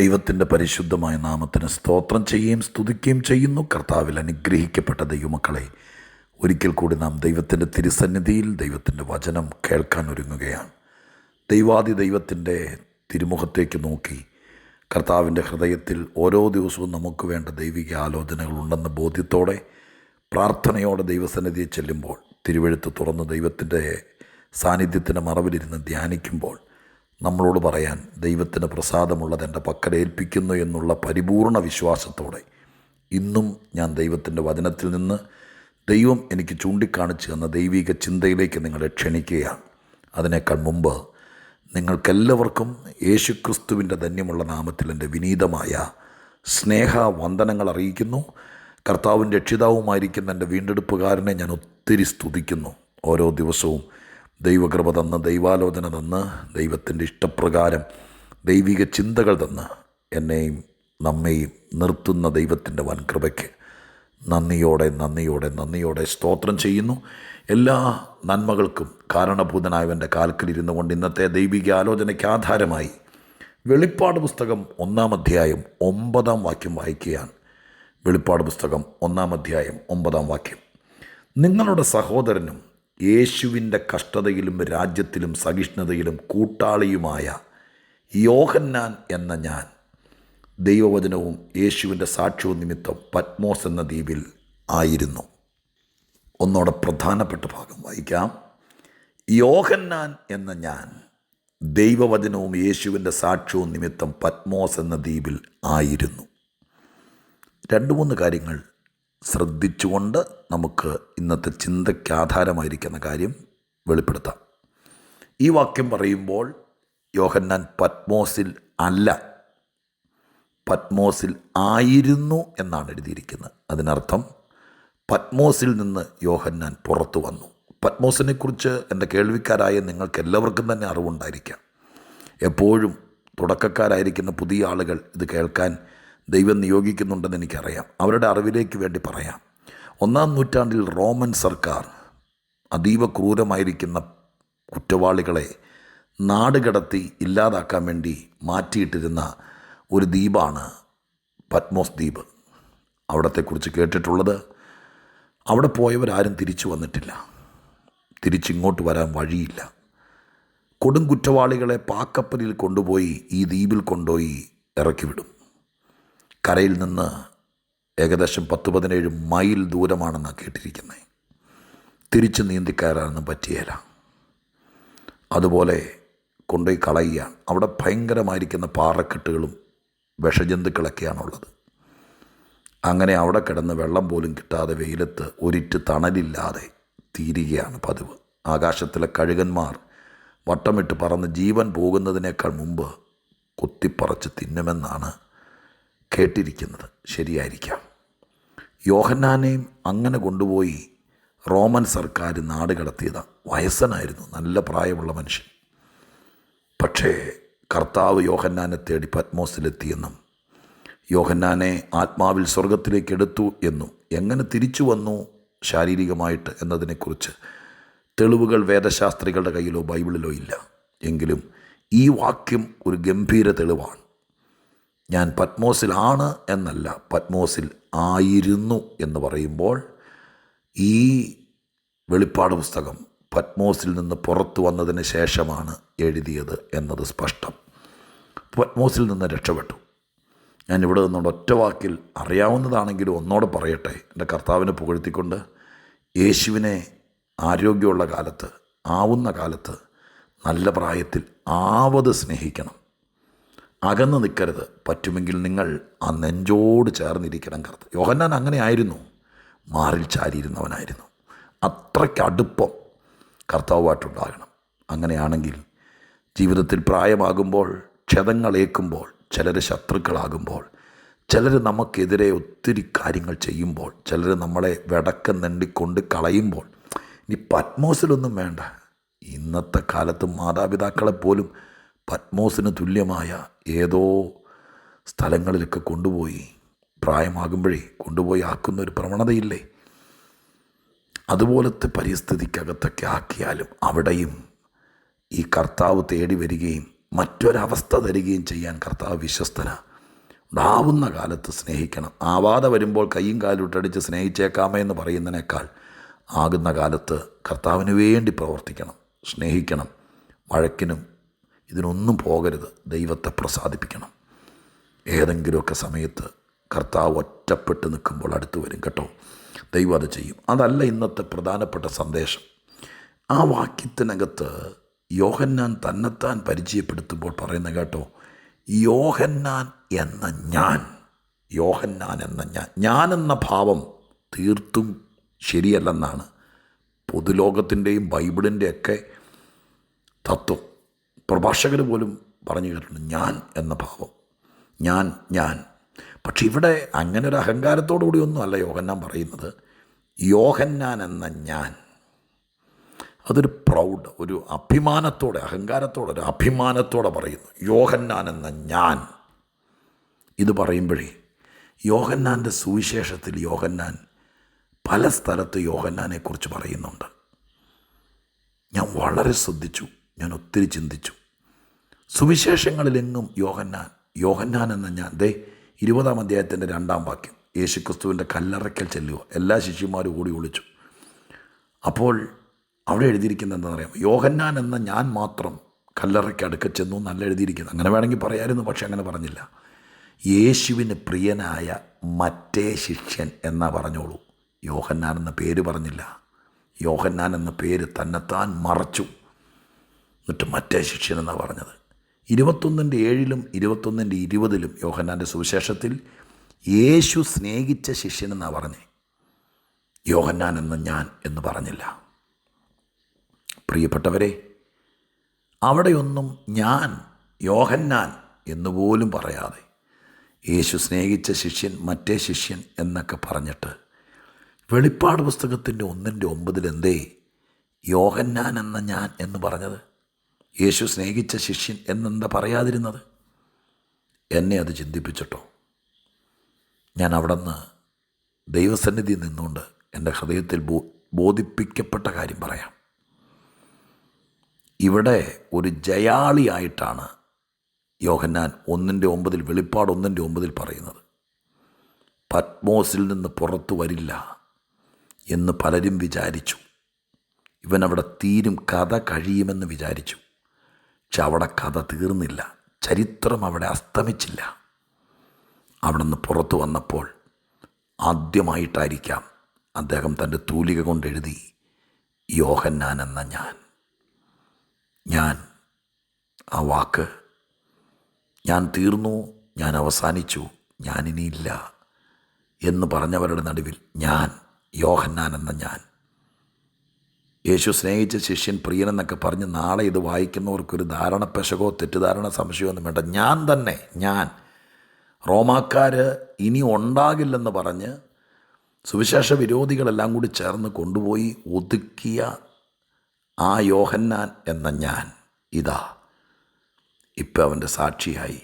ദൈവത്തിന്റെ പരിശുദ്ധമായ നാമത്തിന് സ്തോത്രം ചെയ്യുകയും സ്തുതിക്കുകയും ചെയ്യുന്നു. കർത്താവിൽ അനുഗ്രഹിക്കപ്പെട്ട ദൈവമക്കളെ ഒരിക്കൽ കൂടി നാം ദൈവത്തിന്റെ തിരുസന്നിധിയിൽ ദൈവത്തിന്റെ വചനം കേൾക്കാൻ ഒരുങ്ങുകയാണ്. ദൈവാദി ദൈവത്തിന്റെ തിരുമുഖത്തേക്ക് നോക്കി. കർത്താവിന്റെ ഹൃദയത്തിൽ ഓരോ ദിവസവും നമുക്ക് വേണ്ട ദൈവിക ആലോചനകളുണ്ടെന്ന ബോധ്യത്തോടെ പ്രാർത്ഥനയോടെ ദൈവസന്നിധിയിൽ ചെല്ലുമ്പോൾ തിരുവഴുത്ത് തുറന്ന് ദൈവത്തിന്റെ സാന്നിധ്യത്തിന്റെ മറവിലിരുന്ന് ധ്യാനിക്കുമ്പോൾ നമ്മളോട് പറയാൻ ദൈവത്തിന് പ്രസാദമുള്ളത് എന്റെ പക്കൽ ഏൽപ്പിക്കുന്നു എന്നുള്ള പരിപൂർണ വിശ്വാസത്തോടെ ഇന്നും ഞാൻ ദൈവത്തിന്റെ വചനത്തിൽ നിന്ന് ദൈവം എനിക്ക് ചൂണ്ടിക്കാണിച്ചു തന്ന ദൈവിക ചിന്തയിലേക്ക് നിങ്ങളെ ക്ഷണിക്കുകയാണ്. അതിനേക്കാൾ മുമ്പ് നിങ്ങൾക്കെല്ലാവർക്കും യേശുക്രിസ്തുവിന്റെ ധന്യമുള്ള നാമത്തിൽ എന്റെ വിനീതമായ സ്നേഹ വന്ദനങ്ങൾ അറിയിക്കുന്നു. കർത്താവും രക്ഷിതാവുമായിരിക്കുന്ന എന്റെ വീണ്ടെടുപ്പുകാരനെ ഞാൻ ഒത്തിരി സ്തുതിക്കുന്നു. ഓരോ ദിവസവും ദൈവകൃപ തന്ന് ദൈവാലോചന തന്ന് ദൈവത്തിന്റെ ഇഷ്ടപ്രകാരം ദൈവിക ചിന്തകൾ തന്ന് എന്നെയും നമ്മെയും നിർത്തുന്ന ദൈവത്തിന്റെ വൻകൃപയ്ക്ക് നന്ദിയോടെ നന്ദിയോടെ നന്ദിയോടെ സ്തോത്രം ചെയ്യുന്നു. എല്ലാ നന്മകൾക്കും കാരണഭൂതനായവന്റെ കാൽക്കലിരുന്നു കൊണ്ട് ഇന്നത്തെ ദൈവിക ആലോചനയ്ക്ക് ആധാരമായി വെളിപ്പാട് പുസ്തകം ഒന്നാം അധ്യായം ഒമ്പതാം വാക്യം വായിക്കുകയാണ്. വെളിപ്പാട് പുസ്തകം ഒന്നാം അധ്യായം ഒമ്പതാം വാക്യം. നിങ്ങളുടെ സഹോദരനും യേശുവിന്റെ കഷ്ടതയിലും രാജ്യത്തിലും സഹിഷ്ണുതയിലും കൂട്ടാളിയുമായ യോഹന്നാൻ എന്ന ഞാൻ ദൈവവചനവും യേശുവിന്റെ സാക്ഷ്യവും നിമിത്തം പത്മോസ് എന്ന ദ്വീപിൽ ആയിരുന്നു. ഒന്നോടെ പ്രധാനപ്പെട്ട ഭാഗം വായിക്കാം. യോഹന്നാൻ എന്ന ഞാൻ ദൈവവചനവും യേശുവിന്റെ സാക്ഷ്യവും നിമിത്തം പത്മോസ് എന്ന ദ്വീപിൽ ആയിരുന്നു. രണ്ട് മൂന്ന് കാര്യങ്ങൾ ശ്രദ്ധിച്ചുകൊണ്ട് നമുക്ക് ഇന്നത്തെ ചിന്തയ്ക്ക് ആധാരമായിരിക്കുന്ന കാര്യം വെളിപ്പെടുത്താം. ഈ വാക്യം പറയുമ്പോൾ യോഹന്നാൻ പത്മോസിൽ അല്ല പത്മോസിൽ ആയിരുന്നു എന്നാണ് എഴുതിയിരിക്കുന്നത്. അതിനർത്ഥം പത്മോസിൽ നിന്ന് യോഹന്നാൻ പുറത്തു വന്നു. പത്മോസിനെക്കുറിച്ച് എന്റെ കേൾവിക്കാരായ നിങ്ങൾക്ക് എല്ലാവർക്കും തന്നെ അറിവുണ്ടായിരിക്കാം. എപ്പോഴും തുടക്കക്കാരായിരിക്കുന്ന പുതിയ ആളുകൾ ഇത് കേൾക്കാൻ ദൈവം നിയോഗിക്കുന്നുണ്ടെന്ന് എനിക്കറിയാം. അവരുടെ അറിവിലേക്ക് വേണ്ടി പറയാം. ഒന്നാം നൂറ്റാണ്ടിൽ റോമൻ സർക്കാർ അതീവ ക്രൂരമായിരിക്കുന്ന കുറ്റവാളികളെ നാട് കടത്തി ഇല്ലാതാക്കാൻ വേണ്ടി മാറ്റിയിട്ടിരുന്ന ഒരു ദ്വീപാണ് പത്മോസ് ദ്വീപ്. അവിടത്തെക്കുറിച്ച് കേട്ടിട്ടുള്ളത് അവിടെ പോയവരാരും തിരിച്ചു വന്നിട്ടില്ല. തിരിച്ചിങ്ങോട്ട് വരാൻ വഴിയില്ല. കൊടും കുറ്റവാളികളെ പാക്കപ്പലിൽ കൊണ്ടുപോയി ഈ ദ്വീപിൽ കൊണ്ടുപോയി ഇറക്കിവിടും. കരയിൽ നിന്ന് ഏകദേശം പത്ത് പതിനേഴ് മൈൽ ദൂരമാണെന്നാണ് കേട്ടിരിക്കുന്നത് തിരിച്ച് നീന്തിക്കയറാനൊന്നും പറ്റിയേല. അതുപോലെ കൊണ്ടുപോയി കളയുകയാണ്. അവിടെ ഭയങ്കരമായിരിക്കുന്ന പാറക്കെട്ടുകളും വിഷജന്തുക്കളൊക്കെയാണുള്ളത്. അങ്ങനെ അവിടെ കിടന്ന് വെള്ളം പോലും കിട്ടാതെ വെയിലത്ത് ഒരിറ്റ് തണലില്ലാതെ തീരുകയാണ് പതിവ്. ആകാശത്തിലെ കഴുകന്മാർ വട്ടമിട്ട് പറന്ന് ജീവൻ പോകുന്നതിനേക്കാൾ മുമ്പ് കുത്തിപ്പറച്ച് തിന്നുമെന്നാണ് കേട്ടിരിക്കുന്നത്. ശരിയായിരിക്കാം. യോഹന്നാനെയും അങ്ങനെ കൊണ്ടുപോയി റോമൻ സർക്കാർ നാട് കടത്തിയത്. വയസ്സനായിരുന്നു. നല്ല പ്രായമുള്ള മനുഷ്യൻ. പക്ഷേ കർത്താവ് യോഹന്നാനെ തേടി പത്മോസിലെത്തിയെന്നും യോഹന്നാനെ ആത്മാവിൽ സ്വർഗത്തിലേക്ക് എടുത്തു എന്നും എങ്ങനെ തിരിച്ചു വന്നു ശാരീരികമായിട്ട് എന്നതിനെക്കുറിച്ച് തെളിവുകൾ വേദശാസ്ത്രികളുടെ കയ്യിലോ ബൈബിളിലോ ഇല്ല. എങ്കിലും ഈ വാക്യം ഒരു ഗംഭീര തെളിവാണ്. ഞാൻ പത്മോസിലാണ് എന്നല്ല പത്മോസിൽ ആയിരുന്നു എന്ന് പറയുമ്പോൾ ഈ വെളിപ്പാട് പുസ്തകം പത്മോസിൽ നിന്ന് പുറത്തു വന്നതിന് ശേഷമാണ് എഴുതിയത് എന്നത് സ്പഷ്ടം. പത്മോസിൽ നിന്ന് രക്ഷപ്പെട്ടു. ഞാൻ ഇവിടെ നിന്നുകൊണ്ട് ഒറ്റ വാക്കിൽ അറിയാവുന്നതാണെങ്കിലും ഒന്നോടെ പറയട്ടെ. എന്റെ കർത്താവിനെ പുകഴ്ത്തിക്കൊണ്ട് യേശുവിനെ ആരോഗ്യമുള്ള കാലത്ത് ആവുന്ന കാലത്ത് നല്ല പ്രായത്തിൽ ആവത് സ്നേഹിക്കണം. അകന്ന് നിൽക്കരുത്. പറ്റുമെങ്കിൽ നിങ്ങൾ ആ നെഞ്ചോട് ചേർന്നിരിക്കണം കറുത്ത് യോഹന്നാൻ അങ്ങനെ ആയിരുന്നു. മാറിൽ ചാരിയിരുന്നവനായിരുന്നു. അത്രയ്ക്ക് അടുപ്പം കർത്താവുമായിട്ടുണ്ടാകണം. അങ്ങനെയാണെങ്കിൽ ജീവിതത്തിൽ പ്രായമാകുമ്പോൾ ക്ഷതങ്ങളേക്കുമ്പോൾ ചിലർ ശത്രുക്കളാകുമ്പോൾ ചിലർ നമുക്കെതിരെ ഒത്തിരി കാര്യങ്ങൾ ചെയ്യുമ്പോൾ ചിലർ നമ്മളെ വെടക്കം നെണ്ടിക്കൊണ്ട് കളയുമ്പോൾ ഇനി പത്മോസിലൊന്നും വേണ്ട. ഇന്നത്തെ കാലത്ത് മാതാപിതാക്കളെ പോലും പത്മോസിന് തുല്യമായ ഏതോ സ്ഥലങ്ങളിലൊക്കെ കൊണ്ടുപോയി പ്രായമാകുമ്പോഴേ കൊണ്ടുപോയി ആക്കുന്ന ഒരു പ്രവണതയില്ലേ? അതുപോലത്തെ പരിസ്ഥിതിക്കകത്തൊക്കെ ആക്കിയാലും അവിടെയും ഈ കർത്താവ് തേടി വരികയും മറ്റൊരവസ്ഥ തരികയും ചെയ്യാൻ കർത്താവ് വിശ്വസ്തന. ഉണ്ടാവുന്ന കാലത്ത് സ്നേഹിക്കണം. ആവാതെ വരുമ്പോൾ കൈയും കാലും ഇട്ടടിച്ച് സ്നേഹിച്ചേക്കാമേ എന്ന് പറയുന്നതിനേക്കാൾ ആകുന്ന കാലത്ത് കർത്താവിന് വേണ്ടി പ്രവർത്തിക്കണം. സ്നേഹിക്കണം. വഴക്കിനും ഇതിനൊന്നും പോകരുത്. ദൈവത്തെ പ്രസാദിപ്പിക്കണം. ഏതെങ്കിലുമൊക്കെ സമയത്ത് കർത്താവ് ഒറ്റപ്പെട്ട് നിൽക്കുമ്പോൾ അടുത്ത് വരും കേട്ടോ. ദൈവം അത് ചെയ്യും. അതല്ല ഇന്നത്തെ പ്രധാനപ്പെട്ട സന്ദേശം. ആ വാക്യത്തിനകത്ത് യോഹന്നാൻ തന്നെത്താൻ പരിചയപ്പെടുത്തുമ്പോൾ പറയുന്ന കേട്ടോ യോഹന്നാൻ എന്ന ഞാൻ യോഹന്നാൻ എന്ന ഞാൻ എന്ന ഭാവം തീർത്തും ശരിയല്ലെന്നാണ് പൊതുലോകത്തിന്റെയും ബൈബിളിന്റെയൊക്കെ തത്വം. പ്രഭാഷകർ പോലും പറഞ്ഞു കേട്ടിട്ടുണ്ട് ഞാൻ എന്ന ഭാവം ഞാൻ ഞാൻ. പക്ഷെ ഇവിടെ അങ്ങനെ ഒരു അഹങ്കാരത്തോടു കൂടിയൊന്നും അല്ല യോഹന്നാൻ പറയുന്നത്. യോഹന്നാൻ എന്ന ഞാൻ. അതൊരു പ്രൗഡ് ഒരു അഭിമാനത്തോടെ അഹങ്കാരത്തോടെ ഒരു അഭിമാനത്തോടെ പറയുന്നു. യോഹന്നാൻ എന്ന ഞാൻ. ഇത് പറയുമ്പോഴേ യോഹന്നാന്റെ സുവിശേഷത്തിൽ യോഹന്നാൻ പല സ്ഥലത്ത് യോഹന്നാനെക്കുറിച്ച് പറയുന്നുണ്ട്. ഞാൻ വളരെ ശ്രദ്ധിച്ചു ഞാൻ ഒത്തിരി ചിന്തിച്ചു. സുവിശേഷങ്ങളിലെങ്ങും യോഹന്നാൻ യോഹന്നാൻ എന്ന ഞാൻ. ദേ ഇരുപതാം അധ്യായത്തിന്റെ രണ്ടാം വാക്യം. യേശുക്രിസ്തുവിന്റെ കല്ലറയ്ക്കൽ ചെല്ലുക. എല്ലാ ശിഷ്യന്മാരും കൂടി ഒളിച്ചു. അപ്പോൾ അവിടെ എഴുതിയിരിക്കുന്നത് എന്താണെന്നറിയാം യോഹന്നാൻ എന്ന ഞാൻ മാത്രം കല്ലറയ്ക്ക് അടുക്ക ചെന്നു നല്ല എഴുതിയിരിക്കുന്നു അങ്ങനെ വേണമെങ്കിൽ പറയാമായിരുന്നു പക്ഷെ അങ്ങനെ പറഞ്ഞില്ല. യേശുവിന് പ്രിയനായ മറ്റേ ശിഷ്യൻ എന്നാ പറഞ്ഞോളൂ. യോഹന്നാൻ എന്ന പേര് പറഞ്ഞില്ല. യോഹന്നാൻ എന്ന പേര് തന്നെത്താൻ മറച്ചു. എന്നിട്ട് മറ്റേ ശിഷ്യൻ എന്നാണ് പറഞ്ഞത്? ഇരുപത്തൊന്നിന്റെ ഏഴിലും ഇരുപത്തൊന്നിന്റെ ഇരുപതിലും യോഹന്നാന്റെ സുവിശേഷത്തിൽ യേശു സ്നേഹിച്ച ശിഷ്യൻ എന്നാണ് പറഞ്ഞേ. യോഹന്നാൻ എന്ന് ഞാൻ എന്ന് പറഞ്ഞില്ല. പ്രിയപ്പെട്ടവരെ അവിടെയൊന്നും ഞാൻ യോഹന്നാൻ എന്നുപോലും പറയാതെ യേശു സ്നേഹിച്ച ശിഷ്യൻ മറ്റേ ശിഷ്യൻ എന്നൊക്കെ പറഞ്ഞിട്ട് വെളിപ്പാട് പുസ്തകത്തിന്റെ ഒന്നിന്റെ ഒമ്പതിൽ എന്തേ യോഹന്നാൻ എന്ന ഞാൻ എന്ന് പറഞ്ഞത്? യേശു സ്നേഹിച്ച ശിഷ്യൻ എന്നെന്താ പറയാതിരുന്നത്? എന്നെ അത് ചിന്തിപ്പിച്ചിട്ടോ? ഞാൻ അവിടെ നിന്ന് ദൈവസന്നിധി നിന്നുകൊണ്ട് എന്റെ ഹൃദയത്തിൽ ബോ ബോധിപ്പിക്കപ്പെട്ട കാര്യം പറയാം. ഇവിടെ ഒരു ജയാളിയായിട്ടാണ് യോഹന്നാൻ ഒന്നിന്റെ ഒമ്പതിൽ വെളിപ്പാട് ഒന്നിന്റെ ഒമ്പതിൽ പറയുന്നത്. പത്മോസിൽ നിന്ന് പുറത്തു വരില്ല എന്ന് പലരും വിചാരിച്ചു. ഇവനവിടെ തീരും കഥ കഴിയുമെന്ന് വിചാരിച്ചു. അവിടെ കഥ തീർന്നില്ല. ചരിത്രം അവിടെ അസ്തമിച്ചില്ല. അവിടെ നിന്ന് പുറത്തു വന്നപ്പോൾ ആദ്യമായിട്ടായിരിക്കാം അദ്ദേഹം തന്റെ തൂലിക കൊണ്ടെഴുതി യോഹന്നാൻ എന്ന ഞാൻ. ഞാൻ ആ വാക്ക് ഞാൻ തീർന്നു ഞാൻ അവസാനിച്ചു ഞാനിനിയില്ല എന്ന് പറഞ്ഞവരുടെ നടുവിൽ ഞാൻ യോഹന്നാൻ എന്ന ഞാൻ. യേശു സ്നേഹിച്ച ശിഷ്യൻ പ്രിയനെന്നൊക്കെ പറഞ്ഞ് നാളെ ഇത് വായിക്കുന്നവർക്കൊരു ധാരണ പെശകോ തെറ്റിദ്ധാരണ സംശയമോ ഒന്നും വേണ്ട. ഞാൻ തന്നെ ഞാൻ. റോമാക്കാർ ഇനി ഉണ്ടാകില്ലെന്ന് പറഞ്ഞ് സുവിശേഷ വിരോധികളെല്ലാം കൂടി ചേർന്ന് കൊണ്ടുപോയി ഒതുക്കിയ ആ യോഹന്നാൻ എന്ന ഞാൻ ഇതാ. ഇപ്പം അവന്റെ സാക്ഷിയായി.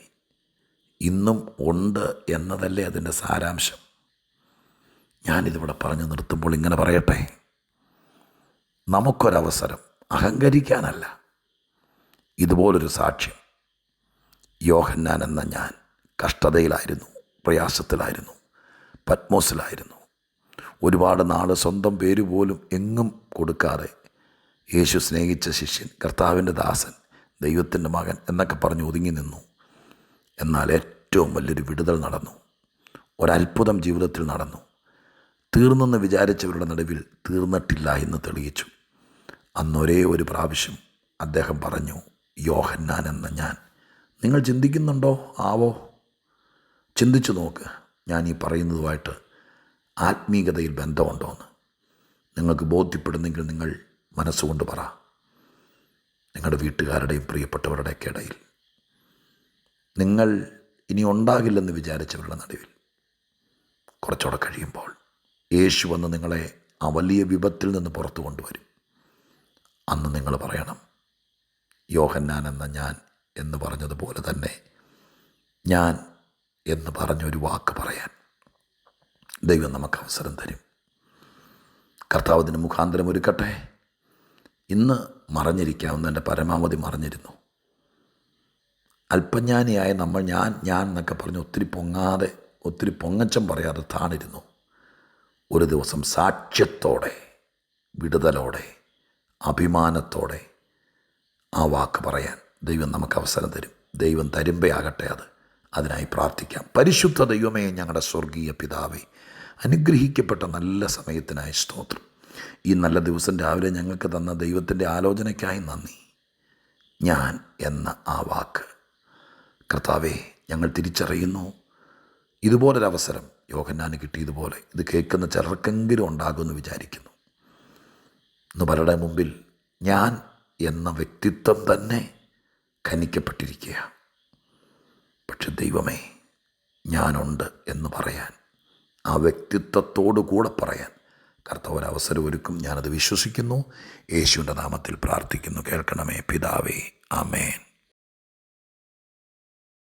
ഇന്നും ഉണ്ട് എന്നതല്ലേ അതിന്റെ സാരാംശം. ഞാനിതിവിടെ പറഞ്ഞു നിർത്തുമ്പോൾ ഇങ്ങനെ പറയട്ടെ? നമുക്കൊരവസരം. അഹങ്കരിക്കാനല്ല. ഇതുപോലൊരു സാക്ഷ്യം. യോഹന്നാൻ എന്ന ഞാൻ കഷ്ടതയിലായിരുന്നു പ്രയാസത്തിലായിരുന്നു പത്മോസിലായിരുന്നു. ഒരുപാട് നാൾ സ്വന്തം പേര് പോലും എങ്ങും കൊടുക്കാതെ യേശു സ്നേഹിച്ച ശിഷ്യൻ കർത്താവിന്റെ ദാസൻ ദൈവത്തിന്റെ മകൻ എന്നൊക്കെ പറഞ്ഞ് ഒതുങ്ങി നിന്നു. എന്നാൽ ഏറ്റവും വലിയൊരു വിടുതൽ നടന്നു. ഒരത്ഭുതം ജീവിതത്തിൽ നടന്നു. തീർന്നെന്ന് വിചാരിച്ചവരുടെ നടുവിൽ തീർന്നിട്ടില്ല എന്ന് തെളിയിച്ചു. അന്നൊരേ ഒരു പ്രാവശ്യം അദ്ദേഹം പറഞ്ഞു യോഹന്നാൻ എന്ന ഞാൻ. നിങ്ങൾ ചിന്തിക്കുന്നുണ്ടോ? ആവോ? ചിന്തിച്ചു നോക്ക്. ഞാൻ ഈ പറയുന്നതുമായിട്ട് ആത്മീകതയിൽ ബന്ധമുണ്ടോ എന്ന് നിങ്ങൾക്ക് ബോധ്യപ്പെടുന്നെങ്കിൽ നിങ്ങൾ മനസ്സുകൊണ്ട് പറ. നിങ്ങളുടെ വീട്ടുകാരുടെയും പ്രിയപ്പെട്ടവരുടെയൊക്കെ ഇടയിൽ. നിങ്ങൾ ഇനി ഉണ്ടാകില്ലെന്ന് വിചാരിച്ചവരുടെ നടുവിൽ. കുറച്ചുകൂടെ കഴിയുമ്പോൾ യേശു വന്ന് നിങ്ങളെ ആ വലിയ വിപത്തിൽ നിന്ന് പുറത്തു കൊണ്ടുവരും. അന്ന് നിങ്ങൾ പറയണം. യോഹന്നാൻ എന്ന ഞാൻ എന്ന് പറഞ്ഞതുപോലെ തന്നെ ഞാൻ എന്ന് പറഞ്ഞൊരു വാക്ക് പറയാൻ ദൈവം നമുക്ക് അവസരം തരും. കർത്താവിന് മുഖാന്തരം ഒരുക്കട്ടെ. ഇന്ന് മറഞ്ഞിരിക്കാവുന്നതിന്റെ പരമാവധി മറിഞ്ഞിരുന്നു. അല്പജ്ഞാനിയായ നമ്മൾ ഞാൻ ഞാൻ എന്നൊക്കെ പറഞ്ഞ് ഒത്തിരി പൊങ്ങാതെ ഒത്തിരി പൊങ്ങച്ചം പറയാതെ താണിരുന്നു. ഒരു ദിവസം സാക്ഷ്യത്തോടെ വിടുതലോടെ അഭിമാനത്തോടെ ആ വാക്ക് പറയാൻ ദൈവം നമുക്ക് അവസരം തരും. ദൈവം തരുമ്പയാകട്ടെ അത്. അതിനായി പ്രാർത്ഥിക്കാം. പരിശുദ്ധ ദൈവമേ ഞങ്ങളുടെ സ്വർഗീയ പിതാവേ അനുഗ്രഹിക്കപ്പെട്ട നല്ല സമയത്തിനായി സ്തോത്രം. ഈ നല്ല ദിവസം രാവിലെ ഞങ്ങൾക്ക് തന്ന ദൈവത്തിന്റെ ആലോചനയ്ക്കായി നന്ദി. ഞാൻ എന്ന ആ വാക്ക് കർത്താവെ ഞങ്ങൾ തിരിച്ചറിയുന്നു. ഇതുപോലൊരവസരം യോഹന്നാന് കിട്ടിയതുപോലെ ഇത് കേൾക്കുന്ന ചിലർക്കെങ്കിലും ഉണ്ടാകുമെന്ന് വിചാരിക്കുന്നു. ഇന്ന് പലരുടെ മുമ്പിൽ ഞാൻ എന്ന വ്യക്തിത്വം തന്നെ ഖനിക്കപ്പെട്ടിരിക്കുക പക്ഷെ ദൈവമേ ഞാനുണ്ട് എന്ന് പറയാൻ ആ വ്യക്തിത്വത്തോടു കൂടെ പറയാൻ കർത്താവ് അവസരം ഒരുക്കും. ഞാനത് വിശ്വസിക്കുന്നു. യേശുവിന്റെ നാമത്തിൽ പ്രാർത്ഥിക്കുന്നു. കേൾക്കണമേ പിതാവേ ആമേൻ.